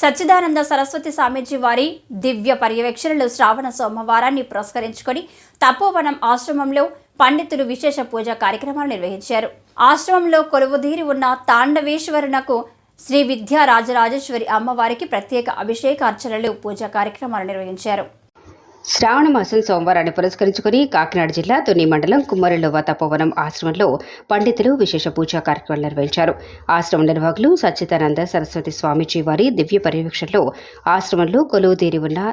సచ్చిదానంద సరస్వతి స్వామీజీ వారి దివ్య పర్యవేక్షణలో శ్రావణ సోమవారాన్ని పురస్కరించుకొని తపోవనం ఆశ్రమంలో పండితులు విశేష పూజా కార్యక్రమాలు నిర్వహించారు. ఆశ్రమంలో కొలువుదీరి ఉన్న తాండవేశ్వరునకు శ్రీ విద్యా రాజరాజేశ్వరి అమ్మవారికి ప్రత్యేక అభిషేకార్చనలు పూజా కార్యక్రమాలు నిర్వహించారు. శ్రావణ మాసం సోమవారాన్ని పురస్కరించుకుని కాకినాడ జిల్లా తుని మండలం కుమ్మరిలోవ తపోవనం ఆశ్రమంలో పండితులు విశేష పూజా కార్యక్రమాలు నిర్వహించారు. ఆశ్రమ నిర్వాహకులు సచ్చిదానంద సరస్వతి స్వామీజీ వారి దివ్య పర్యవేక్షణలో ఆశ్రమంలో కొలువు తీరి ఉన్న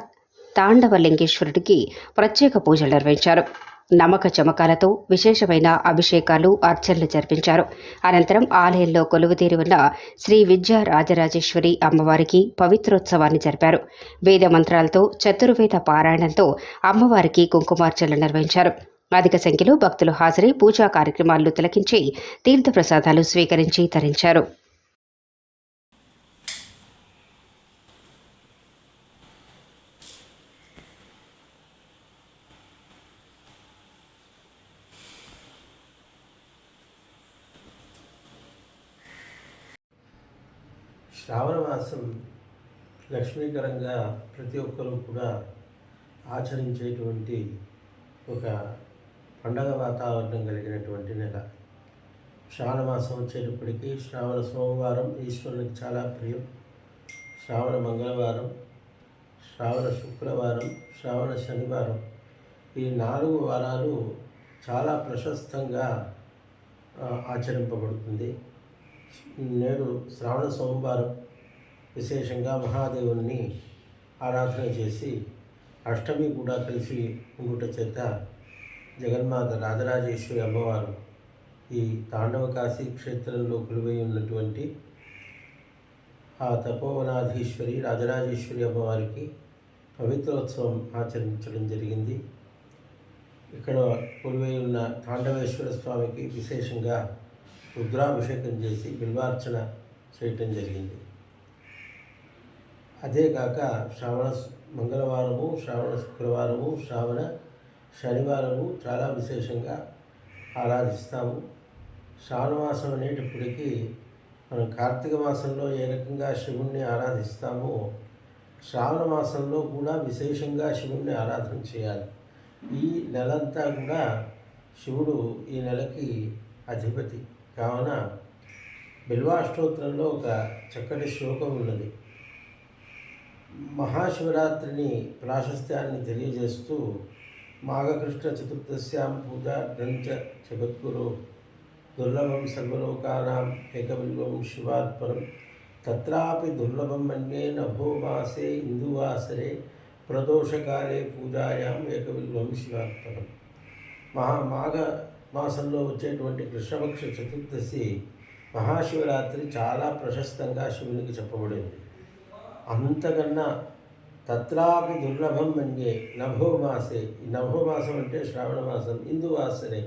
తాండవలింగేశ్వరుడికి ప్రత్యేక పూజలు నిర్వహించారు. నమ్మక చమకాలతో విశేషమైన అభిషేకాలు అర్చనలు జరిపించారు. అనంతరం ఆలయంలో కొలువుతీరి ఉన్న శ్రీ విద్యా రాజరాజేశ్వరి అమ్మవారికి పవిత్రోత్సవాన్ని జరిపారు. వేద మంత్రాలతో చతుర్వేద పారాయణంతో అమ్మవారికి కుంకుమార్చనలు నిర్వహించారు. అధిక సంఖ్యలో భక్తులు హాజరై పూజా కార్యక్రమాల్లో తిలకించి తీర్థప్రసాదాలు స్వీకరించి తరించారు. శ్రావణ మాసం లక్ష్మీకరంగా ప్రతి ఒక్కరూ కూడా ఆచరించేటువంటి ఒక పండగ వాతావరణం కలిగినటువంటి నెల. శ్రావణ మాసం వచ్చేటప్పటికి శ్రావణ సోమవారం ఈశ్వరునికి చాలా ప్రియం. శ్రావణ మంగళవారం శ్రావణ శుక్రవారం శ్రావణ శనివారం ఈ నాలుగు వారాలు చాలా ప్రశస్తంగా ఆచరింపబడుతుంది. నేడు శ్రావణ సోమవారం విశేషంగా మహాదేవుని ఆరాధన చేసి అష్టమి కూడా కలిసి ఉండుట చేత జగన్మాత రాజరాజేశ్వరి అమ్మవారు ఈ తాండవ కాశీ క్షేత్రంలో కొలువై ఉన్నటువంటి ఆ తపోవనాధీశ్వరి రాజరాజేశ్వరి అమ్మవారికి పవిత్రోత్సవం ఆచరించడం జరిగింది. ఇక్కడ కొలువై ఉన్న తాండవేశ్వర స్వామికి విశేషంగా రుద్రాభిషేకం చేసి బిల్వార్చన చేయటం జరిగింది. అదే కాక శ్రావణ మంగళవారము శ్రావణ శుక్రవారము శ్రావణ శనివారము చాలా విశేషంగా ఆరాధిస్తాము. శ్రావణ మాసం అనేటప్పటికీ మనం కార్తీక మాసంలో ఏ రకంగా శివుణ్ణి ఆరాధిస్తామో శ్రావణ మాసంలో కూడా విశేషంగా శివుణ్ణి ఆరాధన చేయాలి. ఈ నెలంతా కూడా శివుడు ఈ నెలకి అధిపతి. కావున బిల్వాష్టోత్రంలో ఒక చక్కటి శ్లోకం ఉన్నది. మహాశివరాత్రిని ప్రాశస్త్యాన్ని తెలియజేస్తూ మాఘకృష్ణ చతుర్దశ్యాం పూజార్థంచ జగద్గురు దుర్లభం సర్వలోకానాం ఏకబిల్వం శివార్పణం తత్రాపి దుర్లభం మన్యే నభోమాసే ఇందువాసరే ప్రదోషకాలే పూజాయాం ఏకబిల్వం శివార్పణం. మహా మాఘ మాసంలో వచ్చేటువంటి కృష్ణపక్ష చతుర్దశి మహాశివరాత్రి చాలా ప్రశస్తంగా శివునికి చెప్పబడింది. అంతకన్నా తత్రాపి దుర్లభం మన్యే నభోమాసే. ఈ నభో అంటే శ్రావణ మాసం ఇందువాసనే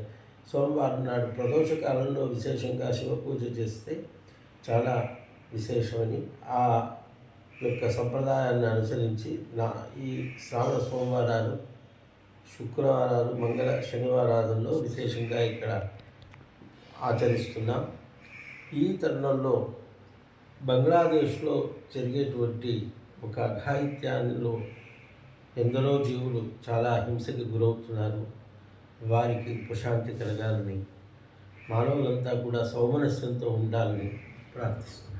సోమవారం నాడు ప్రదోష కాలంలో విశేషంగా శివ పూజ చేస్తే చాలా విశేషమని ఆ యొక్క సంప్రదాయాన్ని అనుసరించి నా ఈ శ్రావణ సోమవారాలు శుక్రవారాలు మంగళ శనివారాలలో విశేషంగా ఇక్కడ ఆచరిస్తున్నాం. ఈ తరుణంలో బంగ్లాదేశ్లో జరిగేటువంటి ఒక అఘాయిత్యాల్లో ఎందరో జీవులు చాలా హింసకి గురవుతున్నారు. వారికి ప్రశాంతి కలగాలని మానవులంతా కూడా సౌమనస్యంతో ఉండాలని ప్రార్థిస్తున్నాం.